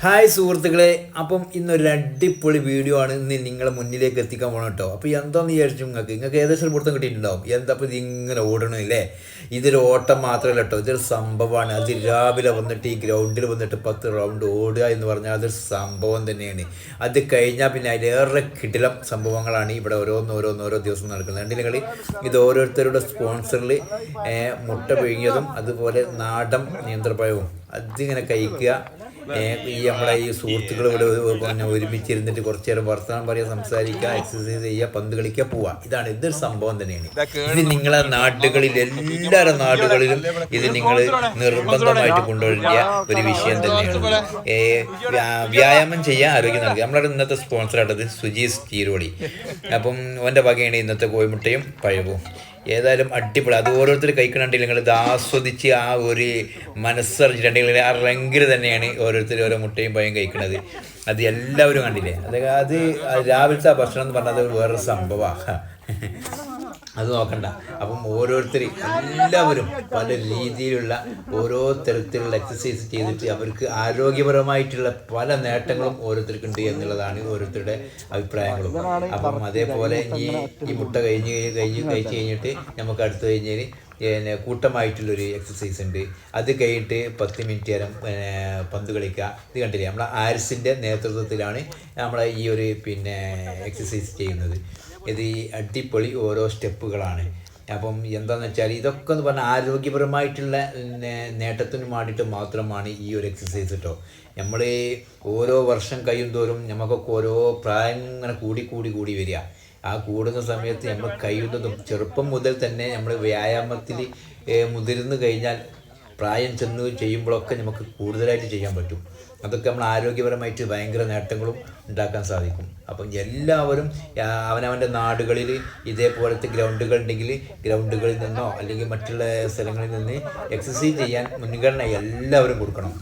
Hi സുഹൃത്തുക്കളെ. അപ്പം ഇന്നൊരു അടിപൊളി വീഡിയോ ആണ് ഇന്ന് നിങ്ങളെ മുന്നിലേക്ക് എത്തിക്കാൻ പോകണം കേട്ടോ അപ്പോൾ എന്താന്ന് വിചാരിച്ചു നിങ്ങൾക്ക്? നിങ്ങൾക്ക് ഏകദേശം പുറത്തും കിട്ടിയിട്ടുണ്ടാവും. എന്താ ഇപ്പോൾ ഇതിങ്ങനെ ഇല്ലേ ഇതൊരു ഓട്ടം മാത്രമല്ല കേട്ടോ ഇതൊരു സംഭവമാണ്. അത് രാവിലെ വന്നിട്ട് ഈ ഗ്രൗണ്ടിൽ വന്നിട്ട് പത്ത് റൗണ്ട് ഓടുക എന്ന് പറഞ്ഞാൽ അതൊരു സംഭവം തന്നെയാണ്. അത് കഴിഞ്ഞാൽ പിന്നെ അതിലേറെ കിടിലം സംഭവങ്ങളാണ് ഇവിടെ ഓരോന്ന് ഓരോന്ന് ഓരോ ദിവസം നടക്കുന്നത്. രണ്ടിന് കളി ഇത് ഓരോരുത്തരുടെ സ്പോൺസറിൽ മുട്ട പിഴുങ്ങിയതും അതുപോലെ നാടൻ നിയന്ത്രണവും അതിങ്ങനെ കഴിക്കുക. ഈ നമ്മളെ ഈ സുഹൃത്തുക്കൾ ഇവിടെ പിന്നെ ഒരുമിച്ചിരുന്നിട്ട് കുറച്ചു നേരം വർത്തമാനം പറയാ സംസാരിക്കുക എക്സസൈസ് ചെയ്യുക പന്ത് കളിക്കുക പോവുക ഇതാണ് ഇതൊരു സംഭവം തന്നെയാണ്. ഇത് നിങ്ങളെ നാടുകളിൽ എല്ലാവരുടെ നാടുകളിലും ഇത് നിങ്ങൾ നിർബന്ധമായിട്ട് കൊണ്ടുവരേണ്ട ഒരു വിഷയം തന്നെയാണ്. വ്യായാമം ചെയ്യാൻ ആരോഗ്യം നൽകുക. നമ്മളവിടെ ഇന്നത്തെ സ്പോൺസർ ആയിട്ടത് സുജീസ് തീരോടി അപ്പം ഓന്റെ വകയാണ് ഇന്നത്തെ കോഴിമുട്ടയും പഴവും. ഏതായാലും അടിപൊളി. അത് ഓരോരുത്തർ കഴിക്കണമെങ്കിൽ നിങ്ങൾ ഇത് ആസ്വദിച്ച് ആ ഒരു മനസ്സറിഞ്ഞിട്ടുണ്ടെങ്കിൽ ആ റെങ്കിൽ തന്നെയാണ് ഓരോരുത്തർ ഓരോ മുട്ടയും പഴയും കഴിക്കുന്നത്. അത് എല്ലാവരും കണ്ടില്ലേ? അത് അത് രാവിലത്തെ ഭക്ഷണം എന്ന് പറഞ്ഞത് വേറൊരു സംഭവമാണ് അത് നോക്കണ്ട. അപ്പം ഓരോരുത്തർ എല്ലാവരും പല രീതിയിലുള്ള ഓരോ തരത്തിലുള്ള എക്സസൈസ് ചെയ്തിട്ട് അവർക്ക് ആരോഗ്യപരമായിട്ടുള്ള പല നേട്ടങ്ങളും ഓരോരുത്തർക്കുണ്ട് എന്നുള്ളതാണ് ഓരോരുത്തരുടെ അഭിപ്രായങ്ങളും. അപ്പം അതേപോലെ ഈ ഈ മുട്ട കഴിഞ്ഞ് കഴിഞ്ഞ് കഴിച്ച് കഴിഞ്ഞിട്ട് നമുക്ക് അടുത്ത് കഴിഞ്ഞാൽ പിന്നെ കൂട്ടമായിട്ടുള്ളൊരു എക്സസൈസ് ഉണ്ട്. അത് കഴിഞ്ഞിട്ട് പത്ത് മിനിറ്റ് നേരം പന്ത് കളിക്കുക ഇത് കണ്ടില്ലേ? നമ്മളെ ആരിസിന്റെ നേതൃത്വത്തിലാണ് നമ്മളെ ഈ ഒരു പിന്നെ എക്സസൈസ് ചെയ്യുന്നത്. ഇത് ഈ അടിപൊളി ഓരോ സ്റ്റെപ്പുകളാണ്. അപ്പം എന്താണെന്ന് വെച്ചാൽ ഇതൊക്കെ എന്ന് പറഞ്ഞാൽ ആരോഗ്യപരമായിട്ടുള്ള നേട്ടത്തിന് വേണ്ടിയിട്ട് മാത്രമാണ് ഈ ഒരു എക്സസൈസ് കേട്ടോ നമ്മൾ ഓരോ വർഷം കഴിയും തോറും നമുക്കൊക്കെ ഓരോ പ്രായം ഇങ്ങനെ കൂടി കൂടി കൂടി വരിക. ആ കൂടുന്ന സമയത്ത് നമ്മൾ കഴിയുന്നതും ചെറുപ്പം മുതൽ തന്നെ നമ്മൾ വ്യായാമത്തിൽ മുതിർന്നു കഴിഞ്ഞാൽ പ്രായം ചെന്ന് ചെയ്യുമ്പോഴൊക്കെ നമുക്ക് കൂടുതലായിട്ട് ചെയ്യാൻ പറ്റും. അതൊക്കെ നമ്മൾ ആരോഗ്യപരമായിട്ട് ഭയങ്കര നേട്ടങ്ങളും ഉണ്ടാക്കാൻ സാധിക്കും. അപ്പം എല്ലാവരും അവനവന്റെ നാടുകളിൽ ഇതേപോലത്തെ ഗ്രൗണ്ടുകൾ ഉണ്ടെങ്കിൽ ഗ്രൗണ്ടുകളിൽ നിന്നോ അല്ലെങ്കിൽ മറ്റുള്ള സ്ഥലങ്ങളിൽ നിന്ന് എക്സസൈസ് ചെയ്യാൻ മുൻഗണന എല്ലാവരും കൊടുക്കണം.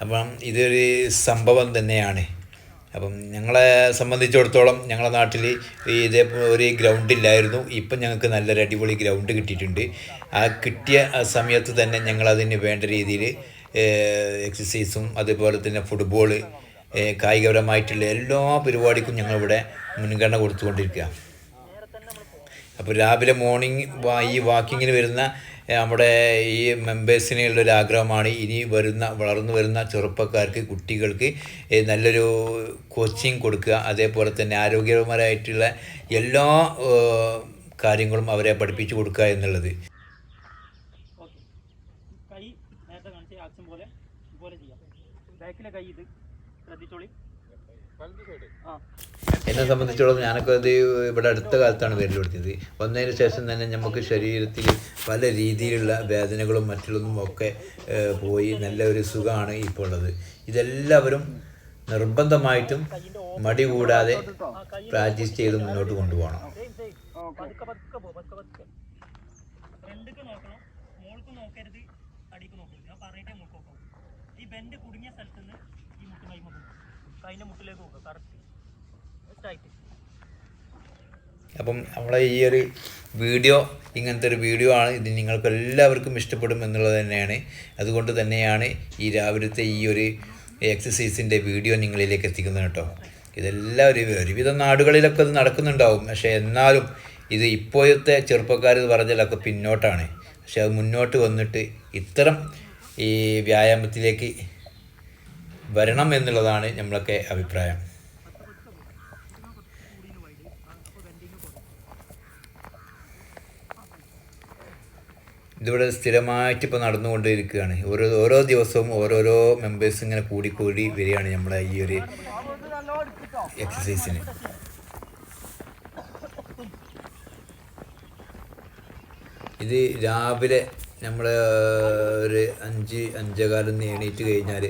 അപ്പം ഇതൊരു സംഭവം തന്നെയാണ്. അപ്പം ഞങ്ങളെ സംബന്ധിച്ചിടത്തോളം ഞങ്ങളുടെ നാട്ടിൽ ഇതേ ഒരു ഗ്രൗണ്ട് ഇല്ലായിരുന്നു. ഇപ്പം ഞങ്ങൾക്ക് നല്ലൊരു അടിപൊളി ഗ്രൗണ്ട് കിട്ടിയിട്ടുണ്ട്. ആ കിട്ടിയ സമയത്ത് തന്നെ ഞങ്ങളതിന് വേണ്ട രീതിയിൽ എക്സസൈസും അതുപോലെ തന്നെ ഫുട്ബോൾ കായികപരമായിട്ടുള്ള എല്ലാ പരിപാടിക്കും ഞങ്ങളിവിടെ മുൻഗണന കൊടുത്തുകൊണ്ടിരിക്കുക അപ്പോൾ രാവിലെ മോർണിംഗ് ഈ വാക്കിങ്ങിന് വരുന്ന നമ്മുടെ ഈ മെമ്പേഴ്സിനെയുള്ള ഒരു ആഗ്രഹമാണ് ഇനി വരുന്ന വളർന്നു വരുന്ന ചെറുപ്പക്കാർക്ക് കുട്ടികൾക്ക് നല്ലൊരു കോച്ചിങ് കൊടുക്കുക. അതേപോലെ തന്നെ ആരോഗ്യപരമായിട്ടുള്ള എല്ലാ കാര്യങ്ങളും അവരെ പഠിപ്പിച്ചു കൊടുക്കുക എന്നുള്ളത്. ഓക്കെ. കൈ നേരത്തെ കാണിച്ച ആക്ഷൻ പോലെ പോലെ ചെയ്യാം. ബാക്കിലെ കൈ ഇത് ശ്രദ്ധിച്ചോളി. ആ. എന്നെ സംബന്ധിച്ചിടത്തോളം ഞാനൊക്കെ ഇത് ഇവിടെ അടുത്ത കാലത്താണ് പേരിൽ കൊടുത്തത്. വന്നതിന് ശേഷം തന്നെ നമുക്ക് ശരീരത്തിൽ പല രീതിയിലുള്ള വേദനകളും മറ്റുള്ളതും ഒക്കെ പോയി നല്ല ഒരു സുഖമാണ് ഇപ്പോൾ ഉള്ളത്. ഇതെല്ലാവരും നിർബന്ധമായിട്ടും മടി കൂടാതെ പ്രാക്ടീസ് ചെയ്ത് മുന്നോട്ട് കൊണ്ടുപോകണം. ഈ ബെൻഡ് കുടുങ്ങിയ സ്ഥലത്ത് നിന്ന് ഈ മുട്ട് കൈമ പോകും കൈന്റെ മുട്ടിലേക്ക് പോകുക കറക്റ്റ്. അപ്പം നമ്മളെ ഈ ഒരു വീഡിയോ ഇങ്ങനത്തെ ഒരു വീഡിയോ ആണ് ഇത് നിങ്ങൾക്ക് എല്ലാവർക്കും ഇഷ്ടപ്പെടും എന്നുള്ളത് തന്നെയാണ്. അതുകൊണ്ട് തന്നെയാണ് ഈ രാവിലത്തെ ഈ ഒരു എക്സസൈസിന്റെ വീഡിയോ നിങ്ങളിലേക്ക് എത്തിക്കുന്നത് കേട്ടോ. ഇതെല്ലാം ഒരു ഒരുവിധ നാടുകളിലൊക്കെ ഇത് നടക്കുന്നുണ്ടാവും. പക്ഷേ എന്നാലും ഇത് ഇപ്പോഴത്തെ ചെറുപ്പക്കാർ പറഞ്ഞാലൊക്കെ പിന്നോട്ടാണ്. പക്ഷെ അത് മുന്നോട്ട് വന്നിട്ട് ഇത്തരം ഈ വ്യായാമത്തിലേക്ക് വരണം എന്നുള്ളതാണ് നമ്മളൊക്കെ അഭിപ്രായം. ഇതിവിടെ സ്ഥിരമായിട്ട് ഇപ്പോൾ നടന്നുകൊണ്ടിരിക്കുകയാണ്. ഓരോ ഓരോ ദിവസവും ഓരോരോ മെമ്പേഴ്സ് ഇങ്ങനെ കൂടിക്കൂടി കൂടി വരികയാണ് നമ്മളെ ഈ ഒരു എക്സസൈസിന് ഇത് രാവിലെ നമ്മൾ ഒരു അഞ്ച് അഞ്ചേകാലം എണീറ്റ് കഴിഞ്ഞാൽ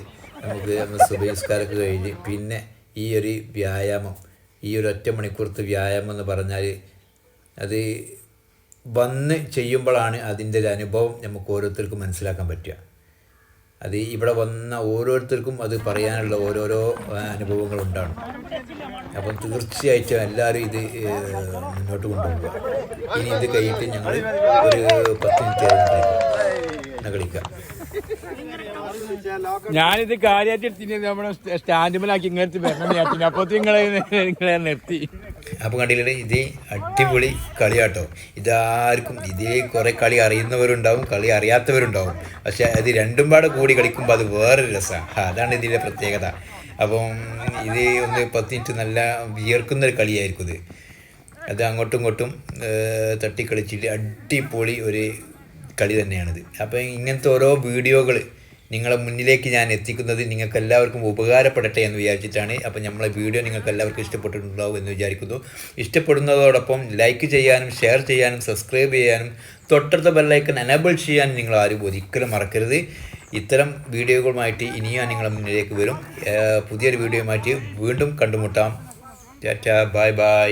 നമുക്ക് നമ്മൾ സുബഹിസ്കാരമൊക്കെ കഴിഞ്ഞ് പിന്നെ ഈ ഒരു വ്യായാമം ഈ ഒരു ഒറ്റ മണിക്കൂർത്ത് വ്യായാമം എന്ന് പറഞ്ഞാൽ അത് വന്ന് ചെയ്യുമ്പോഴാണ് അതിന്റെ ഒരു അനുഭവം നമുക്ക് ഓരോരുത്തർക്കും മനസ്സിലാക്കാൻ പറ്റുക. അത് ഇവിടെ വന്ന ഓരോരുത്തർക്കും അത് പറയാനുള്ള ഓരോരോ അനുഭവങ്ങൾ ഉണ്ടാണ് അപ്പം തീർച്ചയായിട്ടും എല്ലാവരും ഇത് മുന്നോട്ട് കൊണ്ടുപോകുക ഇനി ഇത് കഴിഞ്ഞിട്ട് ഞങ്ങൾ ഒരു പത്ത് മിനിറ്റ് കളിക്കാം. ഞാനിത് കാര്യമായിട്ട് എടുത്തിട്ട് നമ്മുടെ സ്റ്റാൻഡുമലാക്കി ഇങ്ങനത്തെ വരണം അപ്പൊ നിങ്ങളെ നിങ്ങളെ നിർത്തി. അപ്പൊ കണ്ടില്ലേ ഇത് അടിപൊളി കളിയാട്ടോ. ഇതാർക്കും ഇതേ കുറേ കളി അറിയുന്നവരുണ്ടാവും കളി അറിയാത്തവരുണ്ടാവും. പക്ഷെ അത് രണ്ടും പാടെ കൂടി കളിക്കുമ്പോൾ അത് വേറൊരു രസമാണ് അതാണ് ഇതിന്റെ പ്രത്യേകത. അപ്പം ഇത് ഒന്ന് പത്ത് നല്ല വിയർക്കുന്ന ഒരു കളിയായിരിക്കും ഇത്. അത് അങ്ങോട്ടും ഇങ്ങോട്ടും തട്ടി തട്ടിക്കളിച്ചിട്ട് അടിപൊളി ഒരു കളി തന്നെയാണിത്. അപ്പം ഇങ്ങനത്തെ ഓരോ വീഡിയോകൾ നിങ്ങളെ മുന്നിലേക്ക് ഞാൻ എത്തിക്കുന്നത് നിങ്ങൾക്ക് എല്ലാവർക്കും ഉപകാരപ്പെടട്ടെ എന്ന് വിചാരിച്ചിട്ടാണ്. അപ്പോൾ നമ്മളെ വീഡിയോ നിങ്ങൾക്ക് എല്ലാവർക്കും ഇഷ്ടപ്പെട്ടിട്ടുണ്ടാവും എന്ന് വിചാരിക്കുന്നു. ഇഷ്ടപ്പെടുന്നതോടൊപ്പം ലൈക്ക് ചെയ്യാനും ഷെയർ ചെയ്യാനും സബ്സ്ക്രൈബ് ചെയ്യാനും തൊട്ടടുത്ത ബെല്ലൈക്കൺ എനേബിൾ ചെയ്യാൻ നിങ്ങൾ ആരും ഒരിക്കലും മറക്കരുത്. ഇത്തരം വീഡിയോകളുമായിട്ട് ഇനിയും ഞാൻ നിങ്ങളുടെ മുന്നിലേക്ക് വരും. പുതിയൊരു വീഡിയോയുമായിട്ട് വീണ്ടും കണ്ടുമുട്ടാം. Tata bye bye